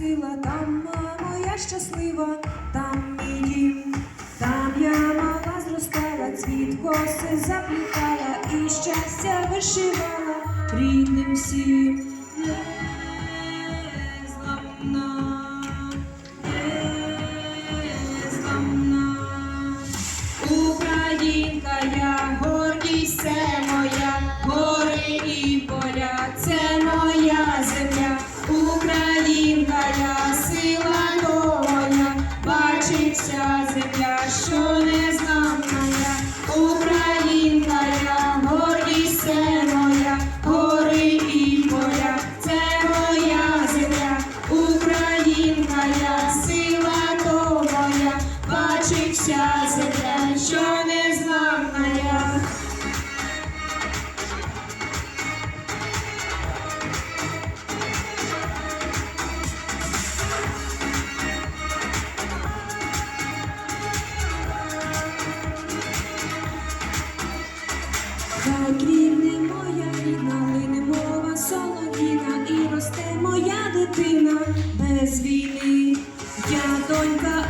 сила, там моя щаслива, там мій дім, там я мала зростала, цвіт коси заплітала і щастя вишивала рідним всім. Що не знам моя, Українка, я це моя, гори і поля, це моя земля, Українка, я сила то моя, вся земля, що Квітне моя рідна, лине мова солов'їна, і росте моя дитина без війни. Я донька